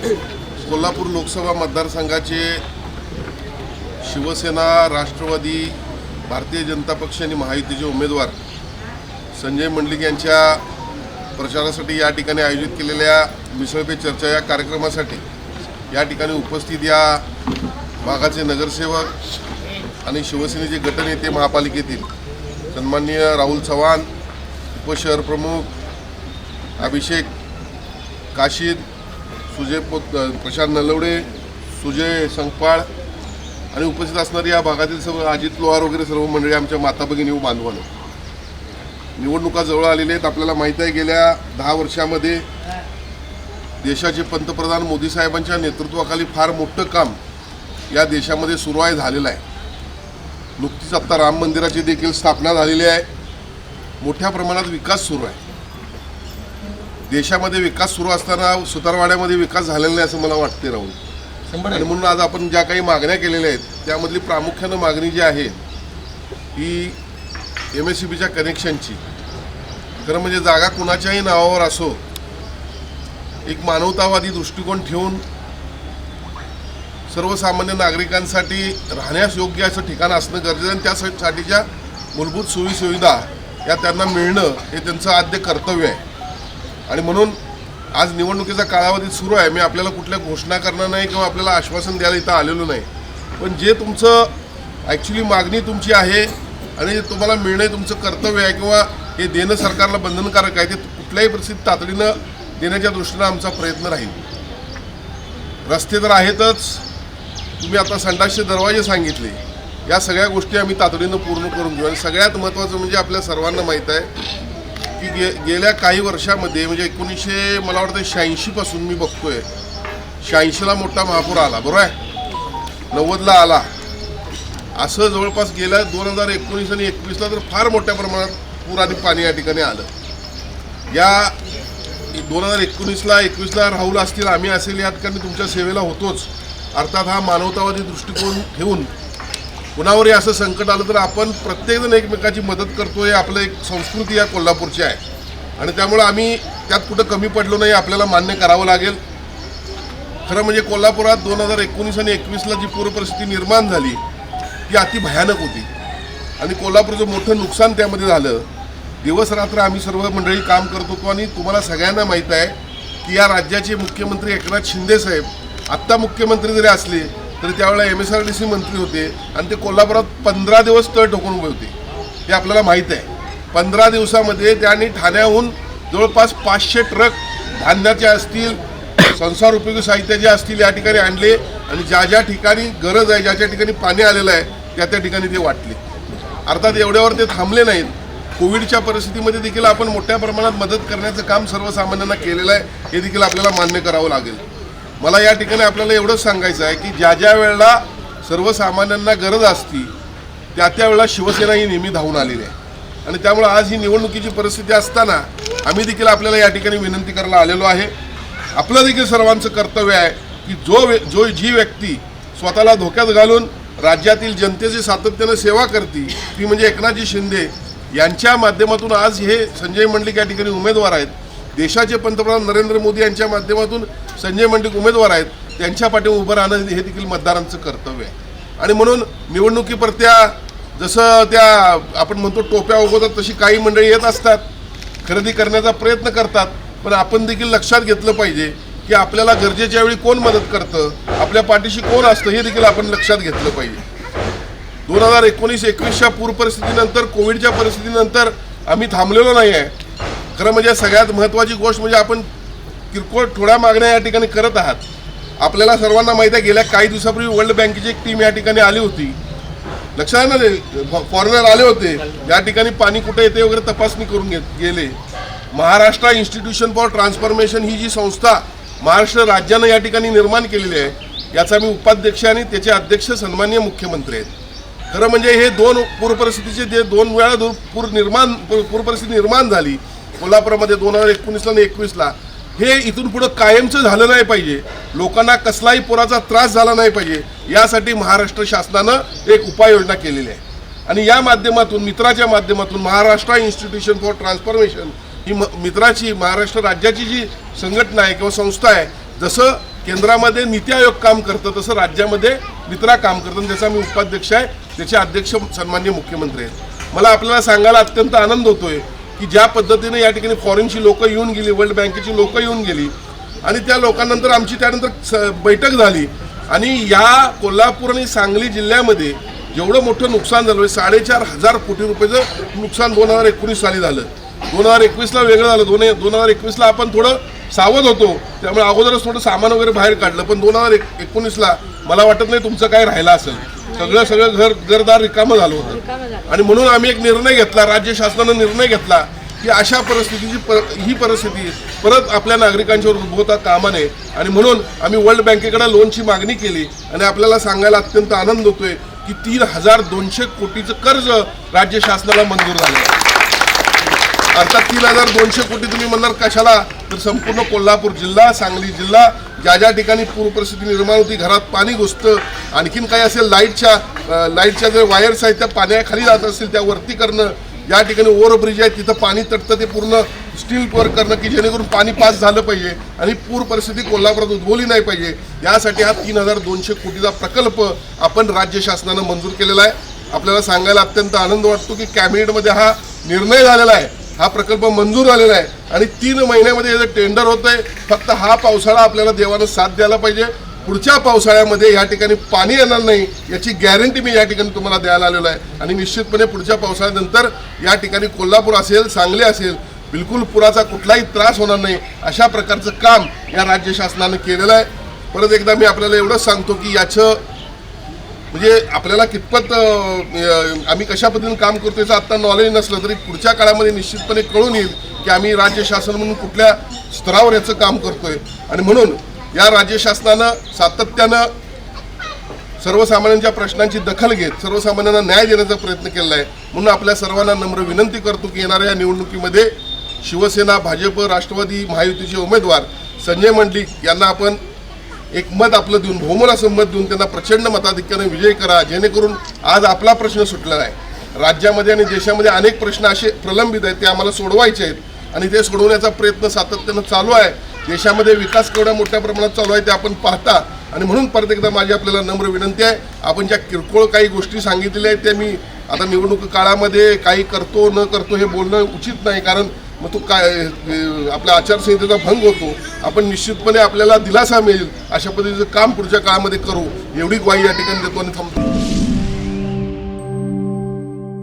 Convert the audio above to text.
कोल्हापूर लोकसभा मतदारसंघाचे शिवसेना राष्ट्रवादी भारतीय जनता पक्ष आणि महायुतीचे उमेदवार संजय मंडलिक यांच्या प्रचारासाठी या ठिकाणी आयोजित केलेल्या मिसळपे चर्चा या कार्यक्रमासाठी या ठिकाणी उपस्थित या भागाचे नगरसेवक आणि शिवसेनेचे गटनेते महापालिकेतील सन्माननीय राहुल चव्हाण उपशहर प्रमुख अभिषेक काशीद सुजय पोत प्रशांत नलवडे सुजय संकपाळ आणि उपस्थित असणारी या भागातील सर्व अजित लोहार वगैरे सर्व मंडळी आमच्या माता भगिनी व बांधवानं. निवडणुका जवळ आलेल्या आहेत. आपल्याला माहीत आहे गेल्या दहा वर्षामध्ये देशाचे पंतप्रधान मोदी साहेबांच्या नेतृत्वाखाली फार मोठं काम या देशामध्ये सुरू आहे झालेलं आहे. नुकतीच आत्ता राम मंदिराची देखील स्थापना झालेली आहे. मोठ्या प्रमाणात विकास सुरू आहे. देशामध्ये विकास सुरू असताना सुतारवाड्यामध्ये विकास झालेला नाही असं मला वाटते राहुल. शंभर आणि म्हणून आज आपण ज्या काही मागण्या केलेल्या आहेत त्यामधली प्रामुख्यानं मागणी जी आहे ही एम एस सी बीच्या कनेक्शनची खरं म्हणजे जागा कुणाच्याही नावावर असो एक मानवतावादी दृष्टिकोन ठेवून सर्वसामान्य नागरिकांसाठी राहण्यास योग्य असं ठिकाण असणं गरजेचं आहे आणि त्यासाठीच्या मूलभूत सोयीसुविधा या त्यांना मिळणं हे त्यांचं आद्य कर्तव्य आहे. आणि म्हणून आज निवडणुकीचा कालावधी सुरू आहे. मी आपल्याला कुठल्या घोषणा करणार नाही किंवा आपल्याला आश्वासन द्यायला इथं आलेलो नाही. पण जे तुमचं ॲक्च्युली मागणी तुमची आहे आणि तुम्हाला मिळणं तुमचं कर्तव्य आहे किंवा हे देणं सरकारला बंधनकारक आहे ते कुठल्याही परिस्थितीत तातडीनं देण्याच्या दृष्टीनं आमचा प्रयत्न राहील. रस्ते तर आहेतच. तुम्ही आता संडासचे दरवाजे सांगितले. या सगळ्या गोष्टी आम्ही तातडीनं पूर्ण करून घेऊ. आणि सगळ्यात महत्त्वाचं म्हणजे आपल्या सर्वांना माहीत आहे की गे गेल्या काही वर्षामध्ये म्हणजे एकोणीसशे मला वाटतं शहाऐंशीपासून मी बघतोय. शहाऐंशीला मोठा महापूर आला बरोबर आहे? नव्वदला आला. असं जवळपास गेल्या दोन हजार एकोणीस आणि एकवीसला तर फार मोठ्या प्रमाणात पूर आणि पाणी या ठिकाणी आलं. या दोन हजार एकोणीसला एकवीसला राहुल असतील आम्ही असेल या ठिकाणी तुमच्या सेवेला होतोच. अर्थात हा मानवतावादी दृष्टिकोन ठेवून कुणावरही असं संकट आलं तर आपण प्रत्येकजण एकमेकाची मदत करतो हे आपलं एक संस्कृती या कोल्हापूरची आहे. आणि त्यामुळं आम्ही त्यात कुठं कमी पडलो नाही आपल्याला मान्य करावं लागेल. खरं म्हणजे कोल्हापुरात दोन हजार एकोणीस आणि एकवीसला जी पूरपरिस्थिती निर्माण झाली ती अति भयानक होती. आणि कोल्हापूरचं मोठं नुकसान त्यामध्ये झालं दिवस रात्र आम्ही सर्व मंडळी काम करत होतो आणि तुम्हाला सगळ्यांना माहीत आहे की या राज्याचे मुख्यमंत्री एकनाथ शिंदे साहेब आत्ता मुख्यमंत्री जरी असले तर त्यावेळेला M S R D C मंत्री होते आणि ते कोल्हापुरात पंधरा दिवस तळ ठोकून उभे होते. हे आपल्याला माहीत आहे. पंधरा दिवसामध्ये त्यांनी ठाण्याहून जवळपास पाचशे ट्रक धान्याचे असतील संसार उपयोगी साहित्याचे असतील या ठिकाणी आणले आणि ज्या ज्या ठिकाणी गरज आहे ज्या ज्या ठिकाणी पाणी आलेलं आहे त्या त्या ठिकाणी ते वाटले. अर्थात एवढ्यावर ते थांबले नाहीत. कोविडच्या परिस्थितीमध्ये देखील आपण मोठ्या प्रमाणात मदत करण्याचं काम सर्वसामान्यांना केलेलं आहे हे देखील आपल्याला मान्य करावं लागेल. मला या ठिकाणी आपल्याला एवढंच सांगायचं आहे की ज्या ज्या वेळेला सर्वसामान्यांना गरज असती त्या त्या वेळेला शिवसेना ही नेहमी धावून आलेली आहे. आणि त्यामुळे आज ही निवडणुकीची परिस्थिती असताना आम्ही देखील आपल्याला या ठिकाणी विनंती करायला आलेलो आहे. आपलं देखील सर्वांचं कर्तव्य आहे की जो व्य- जो जी व्यक्ती स्वतःला धोक्यात घालून राज्यातील जनतेची सातत्यानं सेवा करते ती म्हणजे एकनाथजी शिंदे यांच्या माध्यमातून आज हे संजय मंडलिक या ठिकाणी उमेदवार आहेत. देशाचे पंतप्रधान नरेंद्र मोदी यांच्या माध्यमातून संजय मंडिक उमेदवार आहेत त्यांच्या पाठीवर उभं राहणं हे देखील मतदारांचं कर्तव्य आहे. आणि म्हणून निवडणुकीपरत्या जसं त्या आपण म्हणतो टोप्या उगवतात तशी काही मंडळी येत असतात खरेदी करण्याचा प्रयत्न करतात पण आपण देखील लक्षात घेतलं पाहिजे की आपल्याला गरजेच्या वेळी कोण मदत करतं आपल्या पाठीशी कोण असतं हे देखील आपण लक्षात घेतलं पाहिजे. दोन हजार एकोणीस एकवीसच्या पूर परिस्थितीनंतर कोविडच्या परिस्थितीनंतर आम्ही थांबलेलो नाही आहे. खरं म्हणजे सगळ्यात महत्त्वाची गोष्ट म्हणजे आपण किरकोळ थोड्या मागण्या या ठिकाणी करत आहात. आपल्याला सर्वांना माहीत आहे गेल्या काही दिवसापूर्वी वर्ल्ड बँकेची एक टीम या ठिकाणी आली होती. लक्षात आहे ना ते? फॉरेनर आले होते. या ठिकाणी पाणी कुठे येते वगैरे तपासणी करून घेत गेले. महाराष्ट्र इन्स्टिट्यूशन फॉर ट्रान्सफॉर्मेशन ही जी संस्था महाराष्ट्र राज्यानं या ठिकाणी निर्माण केलेली आहे याचा मी उपाध्यक्ष आणि त्याचे अध्यक्ष सन्माननीय मुख्यमंत्री आहेत. खरं म्हणजे हे दोन पूरपरिस्थितीचे जे दोन वेळा दो- पूर निर्माण पूरपरिस्थिती निर्माण झाली कोल्हापुरामध्ये दोन हजार एकोणीसला आणि एकवीसला हे इथून पुढं कायमचं झालं नाही पाहिजे. लोकांना कसलाही पुराचा त्रास झाला नाही पाहिजे. यासाठी महाराष्ट्र शासनानं एक उपाययोजना केलेली आहे. आणि या माध्यमातून मित्राच्या माध्यमातून महाराष्ट्र इन्स्टिट्यूशन फॉर ट्रान्सफॉर्मेशन ही म मित्राची महाराष्ट्र राज्याची जी संघटना आहे किंवा संस्था आहे जसं केंद्रामध्ये नीती आयोग काम करतं तसं राज्यामध्ये मित्रा काम करतं. आणि त्याचा मी उपाध्यक्ष आहे. त्याचे अध्यक्ष सन्मान्य मुख्यमंत्री आहेत. मला आपल्याला सांगायला अत्यंत आनंद होतोय. की ज्या पद्धतीने या ठिकाणी फॉरेनची लोक येऊन गेली वर्ल्ड बँकेची लोक येऊन गेली आणि त्या लोकांनंतर आमची त्यानंतर स- बैठक झाली. आणि या कोल्हापूर आणि सांगली जिल्ह्यामध्ये जेवढं मोठं नुकसान झालं म्हणजे साडेचार हजार कोटी रुपयाचं नुकसान दोन हजार एकोणीस साली झालं. दोन हजार एकवीसला वेगळं झालं. दोन दोन हजार एकवीसला आपण थोडं सावध होतो. त्यामुळे अगोदरच थोडं सामान वगैरे बाहेर काढलं. पण दोन हजार एक एकोणीसला मला वाटत नाही तुमचं काय राहिलं असेल. सगळं सगळं घर घरदार रिकामं झालं होतं. आणि म्हणून आम्ही एक निर्णय घेतला राज्य शासनानं निर्णय घेतला की अशा परिस्थितीची पर ही परिस्थिती परत आपल्या नागरिकांच्यावर उद्भवता कामा नये आणि म्हणून आम्ही वर्ल्ड बँकेकडे लोनची मागणी केली आणि आपल्याला सांगायला अत्यंत आनंद होतोय की तीन हजार दोनशे कोटीचं कर्ज राज्य शासनाला मंजूर झालं आहे. अर्थात तीन हजार दोनशे कोटी तुम्ही म्हणणार कशाला? तर संपूर्ण कोल्हापूर जिल्हा सांगली जिल्हा ज्या ज्या ठिकाणी पूर परिस्थिती निर्माण होती घरात पाणी घुसतं आणखीन काही असेल लाईटच्या लाईटच्या जे वायर्स आहेत त्या पाण्याखाली जात असतील त्या वरती करणं ज्या ठिकाणी ओव्हरब्रिज आहे तिथं पाणी तटतं ते पूर्ण स्टील वर्क करणं की जेणेकरून पाणी पास झालं पाहिजे आणि पूर परिस्थिती कोल्हापुरात उद्भवली नाही पाहिजे. यासाठी हा तीन हजार दोनशे कोटीचा प्रकल्प आपण राज्य शासनानं मंजूर केलेला आहे. आपल्याला सांगायला अत्यंत आनंद वाटतो की कॅबिनेटमध्ये हा निर्णय झालेला आहे. हा प्रकल्प मंजूर झालेला आहे. आणि तीन महिन्यामध्ये याचं टेंडर होत आहे. फक्त हा पावसाळा आपल्याला देवानं साथ द्यायला पाहिजे. पुढच्या पावसाळ्यामध्ये या ठिकाणी पाणी येणार नाही याची गॅरंटी मी या ठिकाणी तुम्हाला द्यायला आलेलो आहे. आणि निश्चितपणे पुढच्या पावसाळ्यानंतर या ठिकाणी कोल्हापूर असेल सांगली असेल बिलकुल पुराचा कुठलाही त्रास होणार नाही. अशा प्रकारचं काम या राज्य शासनानं केलेलं आहे. परत एकदा मी आपल्याला एवढंच सांगतो की याचं म्हणजे आपल्याला कितपत आम्ही कशा पद्धतीने काम करतो याचं आत्ता नॉलेज नसलं तरी पुढच्या काळामध्ये निश्चितपणे कळून येईल की आम्ही राज्य शासन म्हणून कुठल्या स्तरावर याचं काम करतोय. आणि म्हणून या राज्य शासनानं सातत्यानं सर्वसामान्यांच्या प्रश्नांची दखल घेत सर्वसामान्यांना न्याय देण्याचा प्रयत्न केला आहे. म्हणून आपल्या सर्वांना नम्र विनंती करतो की येणाऱ्या या निवडणुकीमध्ये शिवसेना भाजप राष्ट्रवादी महायुतीचे उमेदवार संजय मंडलिक यांना आपण एक मत आपलं देऊन बहुमोल असं मत देऊन त्यांना प्रचंड मताधिक्याने विजय करा जेणेकरून आज आपला प्रश्न सुटलेला आहे. राज्यामध्ये आणि देशामध्ये अनेक प्रश्न असे प्रलंबित आहेत ते आम्हाला सोडवायचे आहेत. आणि ते सोडवण्याचा प्रयत्न सातत्यानं चालू आहे. देशामध्ये विकास केवढ्या मोठ्या प्रमाणात चालू आहे ते आपण पाहता. आणि म्हणून परत एकदा माझी आपल्याला नम्र विनंती आहे आपण ज्या किरकोळ काही गोष्टी सांगितलेल्या आहेत त्या मी आता निवडणूक काळामध्ये काही करतो न करतो हे बोलणं उचित नाही. कारण मग तो काय आपल्या आचारसंहितेचा भंग होतो. आपण निश्चितपणे आपल्याला दिलासा मिळेल. अशा पद्धतीचं काम पुढच्या काळामध्ये करू. एवढी ग्वाही या ठिकाणी देतो आणि थांबतो.